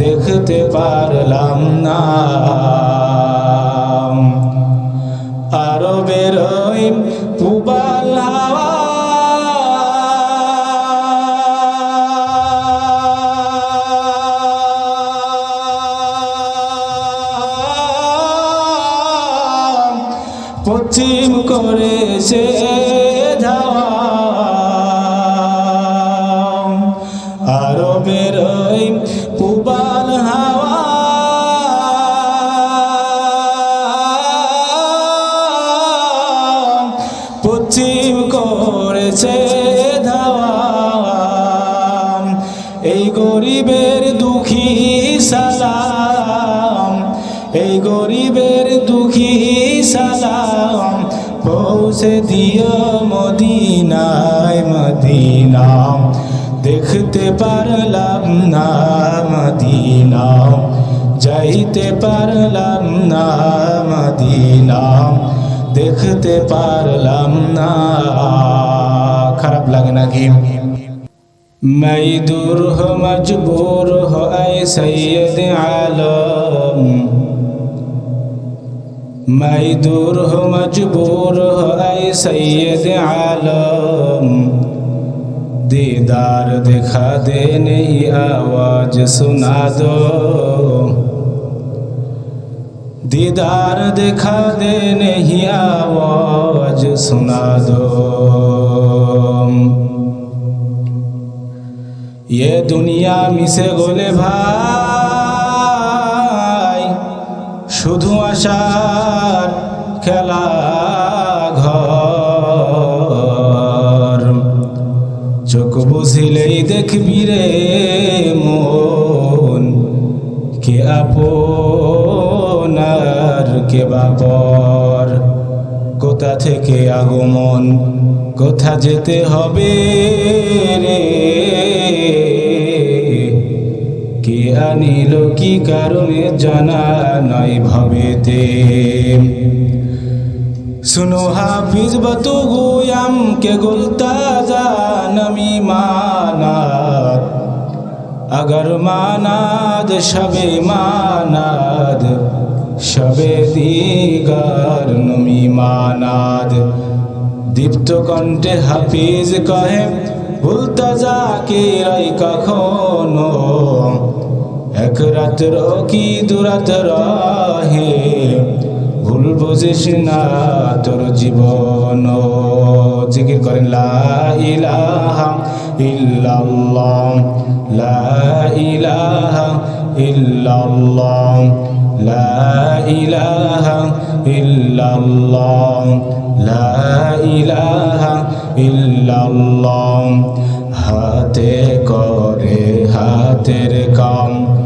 দেখতে পারলাম না। আরও বেরোই পুবাল হাওয়া। পশ্চিম করে সে ধাওয়া। আরও বেরোই পৌঁছে দিও মদিনায় মদিনা। দেখতে পারলাম না মদিনা। যাইতে পারলাম না মদিনা। দেখতে পারলাম না। খারাপ লাগে না কি? মাই দূর হো মজবুর হো আই সৈয়দ আলম। मैं दूर हो, मजबूर हो, ऐ सैद आलम। दीदार दिखा दे नहीं आवाज़, सुना दो। दीदार दिखा दे नहीं आवाज़, सुना दो। ये दुनिया में से गोले भाई শুধু আশার খেলা ঘর। চোখ বুঝিলেই দেখবি রে মন, কে আপনার, কে বাপর কোথা থেকে আগমন, কোথা যেতে হবে রে? কে আনিল কি কারণে জানা নাই ভাবেতে? শুনো হাফিজ বতু গুয়াম কে গুলতা জানি মানাত। আগর মানাদ, সবে মানাদ, সবে দিগার নমি মানাদ। দীপ্ত কণ্ঠে হাফিজ কহে, ভুলতা যা কে এক রাত্র কি দুরাত রহে? ভুল বুঝিস না তোর জীবন। জিকির করেন, লা ইলাহা ইল্লাল্লাহ, লা ইলাহা ইল্লাল্লাহ, লা ইলাহা ইল্লাল্লাহ, লা ইলাহা ইল্লাল্লাহ, হাতে করে হাতের কাম।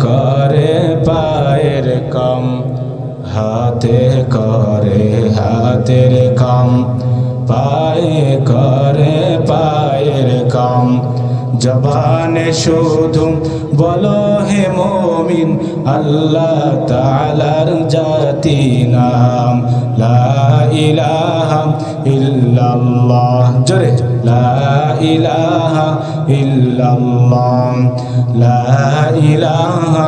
করে পায়ের কাম, হাতে করে হাতের কাম, পায়ে করে পায়ের কাম। জবানে শুধু বলো হে মমিন, আল্লাহ তালার জাতি নাম, লা ইলাহা ইল্লাল্লাহ। জোরে। লা ইলাহা ইল্লাল্লাহ, লা ইলাহা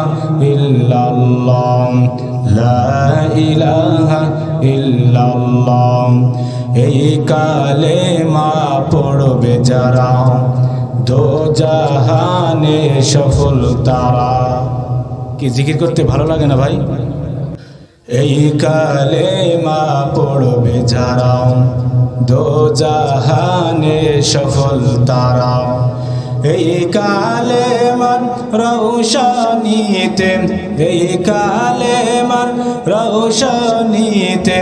ইল্লাল্লাহ, লা ইলাহা ইল্লাল্লাহ। এই কালে মা পড়বে যারা দো জাহানে সফল তারা। কি জিকির করতে ভালো লাগে না ভাই? এই কালে মা পড়বে যারা দোজাহানে সফল তারা। এই কালে মার রৌশনীতে এই কালে মার রৌশনীতে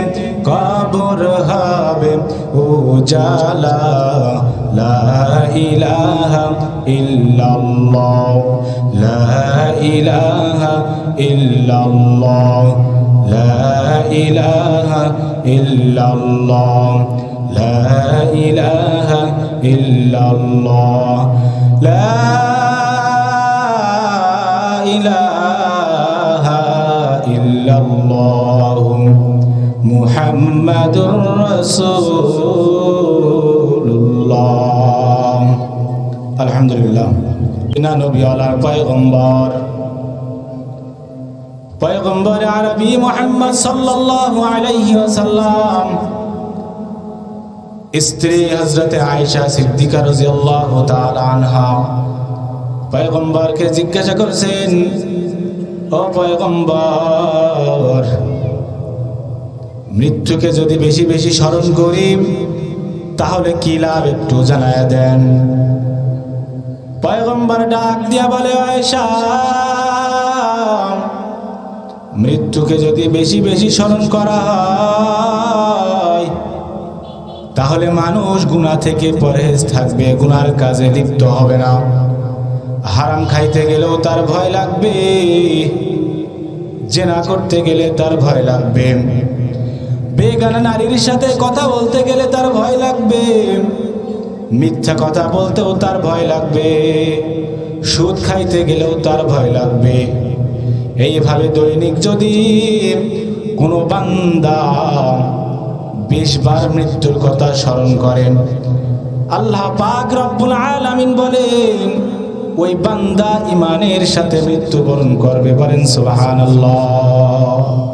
কবর হবে উজালা। লা ইলাহা ইল্লাল্লাহ, লা ইলাহা ইল্লাল্লাহ, লা ইলাহা ইল্লাল্লাহ। لا إله إلا الله. لا إله إلا الله. محمد رسول الله الحمد لله إنا نبي على پیغمبر. پیغمبر عربی محمد صلی اللہ علیہ وسلم স্ত্রী হযরতে আয়েশা সিদ্দিকা রাদিয়াল্লাহু তাআলা আনহা পয়গম্বরকে জিজ্ঞাসা করেছেন, ও পয়গম্বর, মৃত্যুকে যদি বেশি বেশি স্মরণ করি, তাহলে কি লাভ একটু জানায় দেন? পয়গম্বর ডাক দিয়া বলে, আয়েশা, মৃত্যুকে যদি বেশি বেশি স্মরণ করা হয় তাহলে মানুষ গুণা থেকে পরহেজ থাকবে, গুনার কাজে লিপ্ত হবে না। হারাম খাইতে গেলেও তার ভয় লাগবে, জেনা করতে গেলে তার ভয় লাগবে। বেগানা নারীর সাথে কথা বলতে গেলে তার ভয় লাগবে, মিথ্যা কথা বলতেও তার ভয় লাগবে, সুদ খাইতে গেলেও তার ভয় লাগবে। এইভাবে দৈনিক যদি কোনো বান্দা বিশ বার মৃত্যুর কথা স্মরণ করেন। আল্লাহ পাক রব্বুল আলামিন বলেন, ওই বান্দা ইমানের সাথে মৃত্যুবরণ করবে। বলেন, সুবহানাল্লাহ।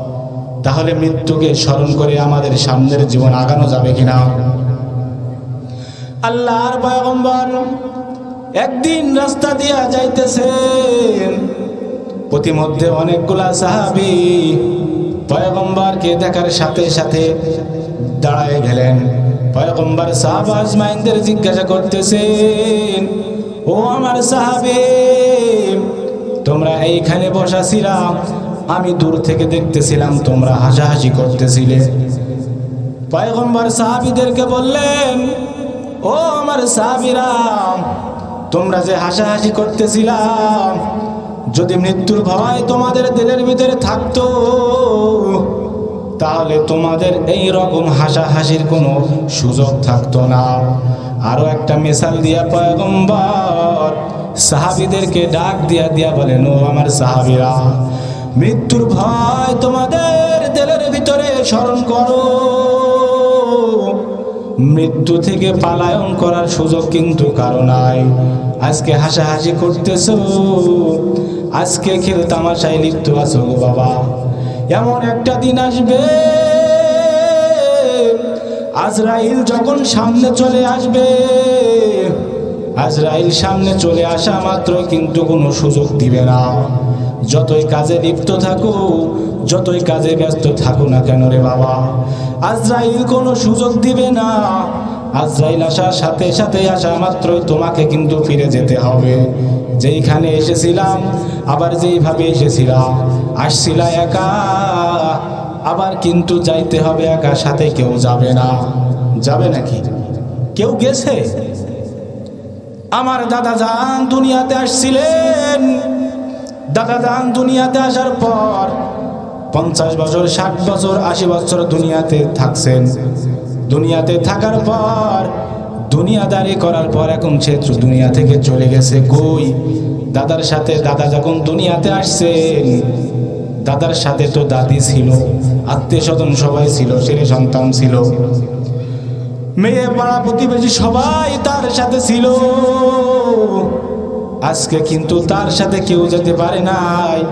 তাহলে মৃত্যুকে স্মরণ করে আমাদের সামনের জীবন আগানো যাবে কিনা? আল্লাহর পয়গম্বর একদিন রাস্তা দিয়া যাইতেছেন। প্রতিমধ্যে অনেকগুলা সাহাবি পয়গম্বরকে দেখার সাথে সাথে দাঁড়ায় গেলেন। পয়গম্বর সাহাব আজমাইনদের জিজ্ঞাসা করতেছেন, ও আমার সাহাবে, তোমরা এইখানে বসাছিলাম, আমি দূর থেকে দেখতেছিলাম তোমরা হাসাহাসি করতেছিলে। পয়গম্বর সাহাবিদেরকে বললেন, ও আমার সাহাবিরা, তোমরা যে হাসাহাসি করতেছিলাম, যদি মৃত্যুর ভয় তোমাদের দিলের ভিতরে থাকতো তাহলে তোমাদের এই রকম হাসাহাসির কোনো সুযোগ থাকতো না। আরও একটা মিসাল দিয়া পয়গম্বর সাহাবিদেরকে ডাক দিয়া দিয়া বলেন ও আমার সাহাবিরা, মৃত্যুর ভয় তোমাদের দিলের ভিতরে স্মরণ করো। মৃত্যু থেকে পালায়ন করার সুযোগ কিন্তু কারও নাই। আজকে হাসাহাসি করতেছো, আজকে খেল তামাশায় লিপ্ত আছো গো বাবা। এমন একটা দিন আসবে, আজরাইল যখন সামনে চলে আসবে, আজরাইল সামনে চলে আসা মাত্র কিন্তু কোনো সুযোগ দিবে না। যতই কাজে লিপ্ত থাকো, যতই কাজে ব্যস্ত থাকো না কেন রে বাবা? আজরাইল কোনো সুযোগ দিবে না। আজরাইল আসার সাথে সাথে আসা মাত্র তোমাকে কিন্তু ফিরে যেতে হবে। যেইখানে এসেছিলাম, আবার যেইভাবে এসেছিলাম আসছিলা একা, আবার কিন্তু যাইতে হবে একা, সাথে কেউ যাবে না। যাবে নাকি? কেউ গেছে? আমার দাদা যান দুনিয়াতে আসছিলেন। দাদা যান দুনিয়াতে আসার পর পঞ্চাশ বছর, ষাট বছর, আশি বছর দুনিয়াতে থাকছেন। দুনিয়াতে থাকার পর, দুনিয়াদারি করার পর এখন সে দুনিয়া থেকে চলে গেছে। কই? দাদার সাথে দাদা যখন দুনিয়াতে আসছেন দাদার সাথে তো দাদি ছিল, আত্মীয় স্বজন সবাই ছিল, ছেলে সন্তান ছিল। মেয়ে পাড়া প্রতিবেশী সবাই তার সাথে ছিল। আজকে কিন্তু তার সাথে কেউ যেতে পারে নাই।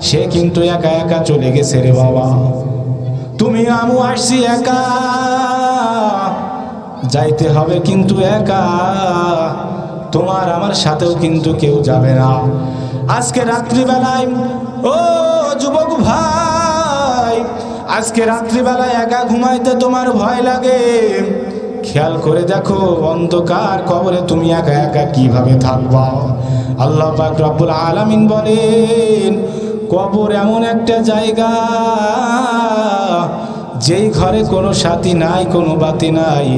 সে কিন্তু একা একা চলে গেছে রে বাবা। তুমি আমু আসছি একা। যাইতে হবে কিন্তু একা। তোমার আমার সাথেও কিন্তু কেউ যাবে না। আজকে রাত্রিবেলায়, ও যুবক ভাই, আজকে রাত্রিবেলায় একা ঘুমাইতে তোমার ভয় লাগে। খেয়াল করে দেখো, অন্ধকার কবরে তুমি একা একা কীভাবে থাকবা? আল্লাহ পাক রব্বুল আলামিন বলেন, কবর এমন একটা জায়গা, যেই ঘরে কোনো সাথী নাই, কোনো বাতি নাই,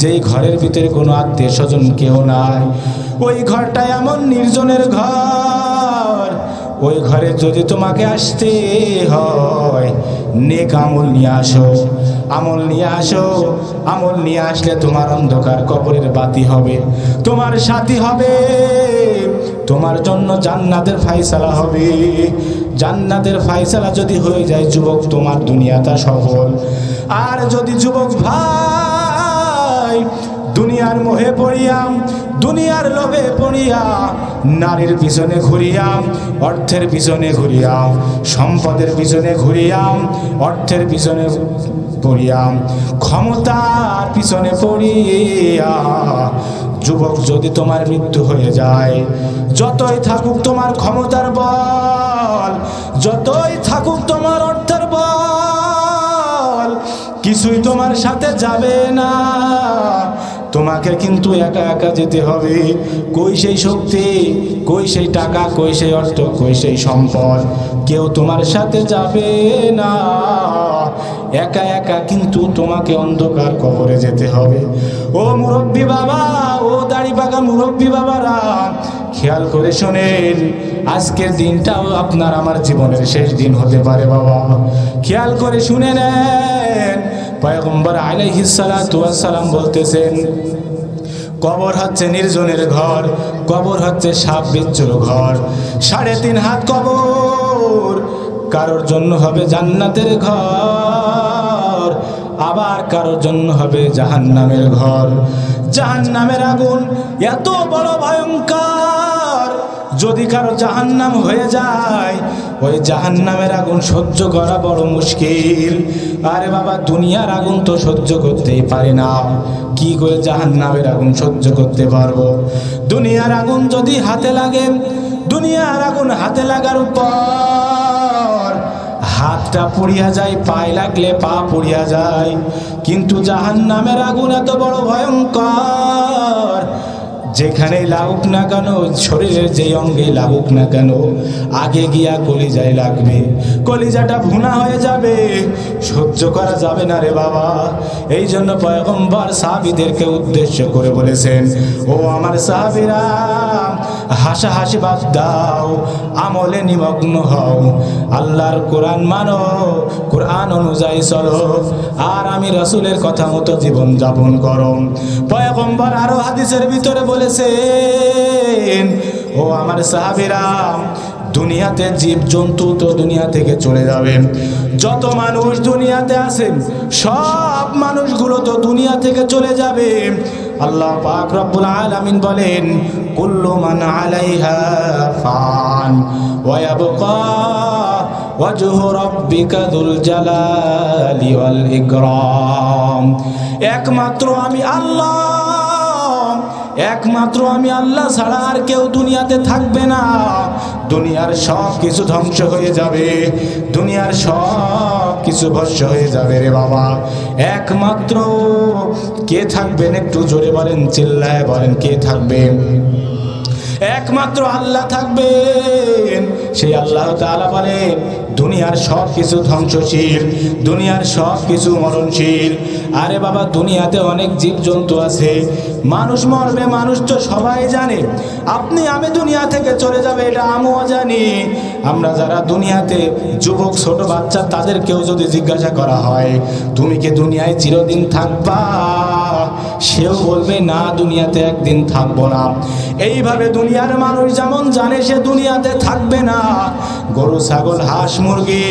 যেই ঘরের ভিতরে কোনো আত্মীয় স্বজন কেউ নাই। ওই ঘরটা এমন নির্জনের ঘর ওই ঘরে যদি তোমাকে আসতে হয়, নেক আমল নিয়ে আসো, আমল নিয়ে আসো। আমল নিয়ে আসলে তোমার অন্ধকার কবরের বাতি হবে, তোমার সাথী হবে, তোমার জন্য জান্নাতের ফাইসালা হবে। জান্নাতের ফাইসালা যদি হয়ে যায়, যুবক, তোমার দুনিয়াটা সফল। আর যদি যুবক ভাই দুনিয়ার মোহে পড়িয়াম, দুনিয়ার লোভে পড়িয়া নারীর পিছনে ঘুরিয়াম, অর্থের পিছনে ঘুরিয়াম, সম্পদের পিছনে ঘুরিয়াম, অর্থের পিছনে পড়িয়াম, ক্ষমতার পিছনে পড়িয়া। যুবক, যদি তোমার মৃত্যু হয়ে যায়, যতই থাকুক তোমার ক্ষমতার বল, যতই থাকুক তোমার অর্থের বল, কিছুই তোমার সাথে যাবে না। তোমাকে কিন্তু একা একা যেতে হবে। কই সেই শক্তি? কই সেই টাকা? কই সেই অর্থ? কই সেই সম্পদ? কেউ তোমার সাথে যাবে না। একা একা কিন্তু তোমাকে অন্ধকার কবরে যেতে হবে। ও মুরব্বী বাবা, ও দাড়ি পাকা মুরব্বী বাবারা, খেয়াল করে শোনেন, আজকের দিনটাও আপনার আমার জীবনের শেষ দিন হতে পারে বাবা। খেয়াল করে শুনে নেন। পয়গম্বর আলাইহিসালাম বলতেছেন, কবর হচ্ছে নির্জনের ঘর, কবর হচ্ছে সাপ বিচ্ছুর ঘর। সাড়ে তিন হাত কবর, কারোর জন্য হবে জান্নাতের ঘর, আবার কারোর জন্য হবে জাহান্নামের ঘর। জাহান্নামের আগুন এত বড় ভয়ঙ্কর যদি কারও জাহান্নাম হয়ে যায়, ওই জাহান্নামের আগুন সহ্য করা বড় মুশকিল। আরে বাবা, দুনিয়ার আগুন তো সহ্য করতেই পারে না। কি করে জাহান্নামের আগুন সহ্য করতে পারব? দুনিয়ার আগুন যদি হাতে লাগে, দুনিয়ার আগুন হাতে লাগার পর হাতটা পুড়িয়া যায়, পায়ে লাগলে পা পুড়িয়া যায়। কিন্তু জাহান্নামের আগুন এত বড় ভয়ঙ্কর যেখানে লাগুক না কেন, শরীরের যে অঙ্গে লাগুক না কেন, আগে গিয়া কলিজায় লাগবে। কলিজাটা ভুনা হয়ে যাবে, সহ্য করা যাবে না রে বাবা। এই জন্য পয়গম্বর সাহাবিদেরকে উদ্দেশ্য করে বলেছেন, ও আমার সাহাবিরা হাসাহাসি বাদ দাও, আমলে নিমগ্ন হও। আল্লাহর কোরআন মানো, কোরআন অনুযায়ী চলো। আর আমি রসুলের কথা মতো জীবন যাপন করো। পয়গম্বর আরও হাদিসের ভিতরে বলেছেন, ও আমার সাহাবিরা, দুনিয়াতে জীব জন্তু তো দুনিয়া থেকে চলে যাবে। যত মানুষ দুনিয়াতে আছেন, সব মানুষগুলো তো দুনিয়া থেকে চলে যাবে। আল্লাহ পাক রব্বুল আলামিন বলেন, কুল্লু মান আলাইহা ফান ওয়া ইয়াবকা ওয়াজহু রাব্বিকা যুল জালালি ওয়াল ইকরাম। একমাত্র আমি আল্লাহ, একমাত্র আমি আল্লাহ ছাড়া আর কেউ দুনিয়াতে থাকবে না। দুনিয়ার সব কিছু ধ্বংস হয়ে যাবে। দুনিয়ার সব কিছু ভস্য হয়ে যাবে রে বাবা। একমাত্র কে থাকবেন একটু জোরে বলেন, চিল্লায় বলেন কে থাকবেন? একমাত্র আল্লাহ থাকবেন, সেই আল্লাহ তালা বলেন দুনিয়ার সব কিছু ধ্বংসশীল, দুনিয়ার সব কিছু মরণশীল। আরে বাবা, দুনিয়াতে অনেক জীবজন্তু আছে। মানুষ মরবে, মানুষ তো সবাই জানে। আপনি, আমি দুনিয়া থেকে চলে যাবে, এটা আমিও জানি। আমরা যারা দুনিয়াতে যুবক, ছোট বাচ্চা, তাদেরকেও যদি জিজ্ঞাসা করা হয়, তুমি কি দুনিয়ায় চিরদিন থাকবা? সেও বলবে, না, দুনিয়াতে একদিন থাকব না। এইভাবে দুনিয়ার মানুষ যেমন জানে, সে দুনিয়াতে থাকবে না। গরু, ছাগল, হাঁস, মুরগি,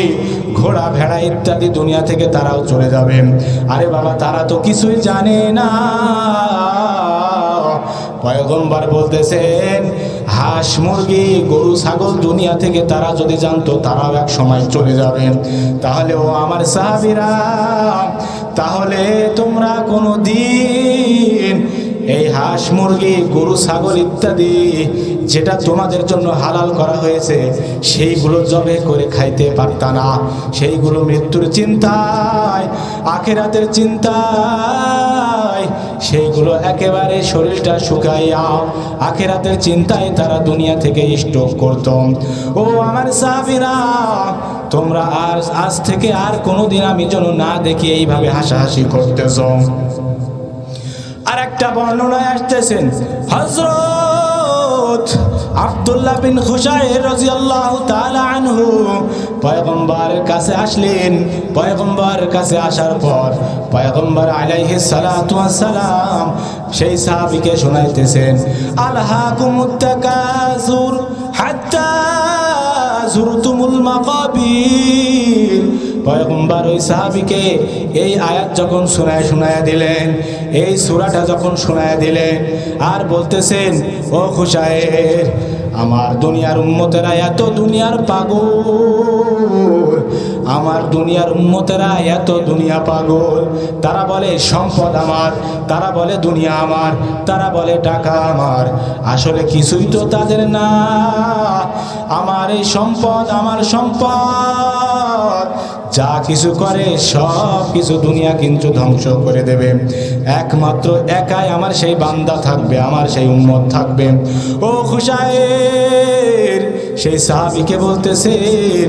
ঘোড়া, ভেড়া ইত্যাদি দুনিয়া থেকে তারাও চলে যাবে। আরে বাবা, তারা তো কিছুই জানে না। পয়গম্বর বলতেছেন, হাঁস, মুরগি, গরু, ছাগল দুনিয়া থেকে তারা যদি জানতো, তারাও এক সময় চলে যাবেন তাহলে ও আমার সাহাবিরা তাহলে তোমরা কোনো দিন এই হাঁস, মুরগি, গরু, ছাগল ইত্যাদি যেটা তোমাদের জন্য হালাল করা হয়েছে, সেইগুলো জবে করে খাইতে পারতা না। সেইগুলো মৃত্যুর চিন্তায়, আখেরাতের চিন্তায় সেইগুলো একেবারে শরীরটা শুকাইয়া আখেরাতের চিন্তায় তারা দুনিয়া থেকে স্টক করত। ও আমার সাহাবিরা, তোমরা আর আজ থেকে আর কোনোদিন আমি যেন না দেখি এইভাবে হাসাহাসি করতেছ। আর একটা বর্ণনায় আসতেছেন হজরত আব্দুল্লাহ বিন খুশাইর রাদিয়াল্লাহু তাআলা আনহু পয়গম্বরের কাছে আসলেন। পয়গম্বরের কাছে আসার পর পয়গম্বর আলাইহিস সালাতু সালাম সেই সাহাবীকে শোনাইতেছেন, আলহাকুমুত তাকাসুর হাত্তা জুরতুমুল মাকাবির। পয়গম্বর ওই সাহাবীকে এই আয়াত যখন শোনায় শোনায় দিলেন, এই সূরাটা যখন শোনায় দিলেন আর বলতেছেন, ও খুশায়ের আমার দুনিয়ার উন্মতেরা এত দুনিয়ার পাগল। আমার দুনিয়ার উন্মতেরা এত দুনিয়া পাগল। তারা বলে, সম্পদ আমার, তারা বলে, দুনিয়া আমার, তারা বলে, টাকা আমার। আসলে কিছুই তো তাদের না। আমার এই সম্পদ, আমার সম্পদ। যা কিছু করে, সব কিছু দুনিয়া কিন্তু ধ্বংস করে দেবে। একমাত্র একাই আমার সেই বান্দা থাকবে, আমার সেই উম্মত থাকবে। ও খুশায়ের সেই সাহাবিকে বলতেছেন,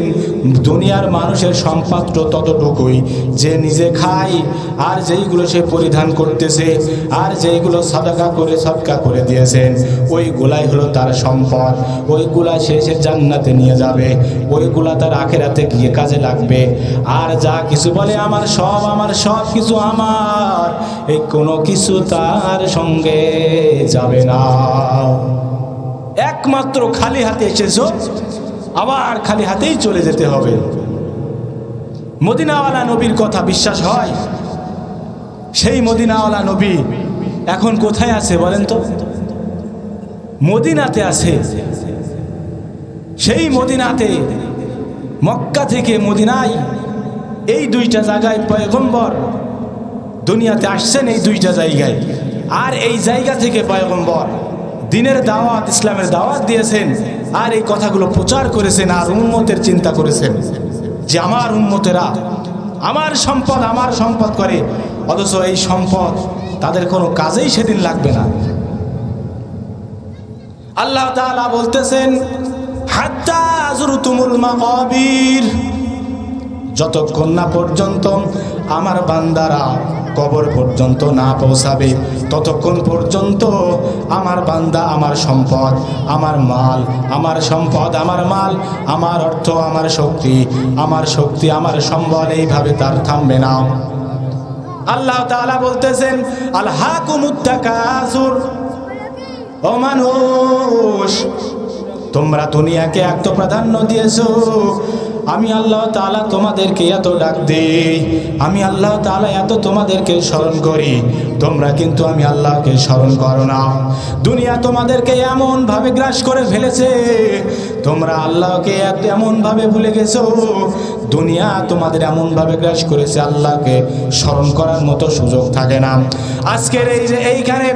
দুনিয়ার মানুষের সম্পদ তো ততটুকুই। যে নিজে খায়, আর যেইগুলো সে পরিধান করতেছে, আর যেইগুলো সাদাকা করে, সদকা করে দিয়েছেন, ওইগুলাই হলো তার সম্পদ। ওইগুলা সে সে জান্নাতে নিয়ে যাবে। ওইগুলা তার আখেরাতে গিয়ে কাজে লাগবে। আর যা কিছু বলে আমার সব আমার সব কিছু আমার। এই কোনো কিছু তার সঙ্গে যাবে না। একমাত্র খালি হাতে এসেছ, আবার খালি হাতেই চলে যেতে হবে। মদিনাওয়ালা নবীর কথা বিশ্বাস হয়? সেই মদিনাওয়ালা নবী এখন কোথায় আছে বলেন তো? মদিনাতে আছে। সেই মদিনাতে মক্কা থেকে মদিনায় এই দুইটা জায়গায় পয়গম্বর দুনিয়াতে আসছেন এই দুইটা জায়গায়। আর এই জায়গা থেকে পয়গম্বর দিনের দাওয়াত, ইসলামের দাওয়াত দিয়েছেন আর এই কথাগুলো প্রচার করেছেন আর উন্মতের চিন্তা করেছেন যে আমার উন্মতেরা আমার সম্পদ আমার সম্পদ করে। অথচ এই সম্পদ তাদের কোনো কাজেই সেদিন লাগবে না। আল্লাহ তাআলা বলতেছেন যতক্ষণ না পর্যন্ত আমার বান্দারা কবর পর্যন্ত না পৌঁছাবে, ততক্ষণ পর্যন্ত আমার বান্দা আমার সম্পদ, আমার মাল, আমার সম্পদ, আমার মাল, আমার অর্থ, আমার শক্তি আমার শক্তি, আমার সম্বল এইভাবে তার থামবে না। আল্লাহ তাআলা বলতেছেন আল্লাহ আল হাকুমুত্তাকাসুর ও মানুষ তোমরা দুনিয়াকে এত প্রাধান্য দিয়েছ। আমি আল্লাহ তাআলা তোমাদেরকে এত ডাক দেই। আমি আল্লাহ তাআলা এত তোমাদেরকে স্মরণ করি। তোমরা কিন্তু আমি আল্লাহকে স্মরণ করো না। দুনিয়া তোমাদেরকে এমন ভাবে গ্রাস করে ফেলেছে। তোমরা আল্লাহকে এত এমন ভাবে ভুলে গেছো। দুনিয়া তোমাদের এমন ভাবে গ্রাস করেছে, আল্লাহকে স্মরণ করার মতো সুযোগ থাকে না। আজকের এই যে এইখানে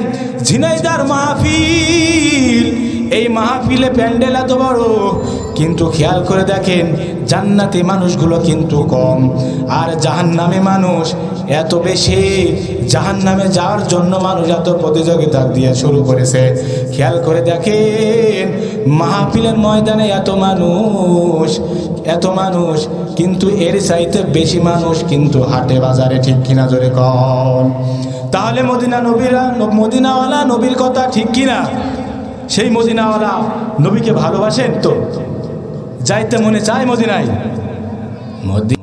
ঝিনাইদার মাহফিল এই মাহফিলে প্যান্ডেল এত বড়। কিন্তু খেয়াল করে দেখেন, জান্নাতি মানুষগুলো কিন্তু কম। আর জাহান্নামে মানুষ এত বেশি। জাহান্নামে যাওয়ার জন্য মানুষ এত প্রতিযোগিতা দিয়ে শুরু করেছে। খেয়াল করে দেখেন, মাহফিলের ময়দানে এত মানুষ এত মানুষ, কিন্তু এর চাইতে বেশি মানুষ কিন্তু হাটে বাজারে, ঠিক কিনা জোরে কম তাহলে মদিনা নবীরা, মদিনাওয়ালা নবীর কথা ঠিক কিনা? সেই মদিনাওয়ালা নবীকে ভালোবাসেন তো? যাইতে মনে চায় মদিনায়? মদি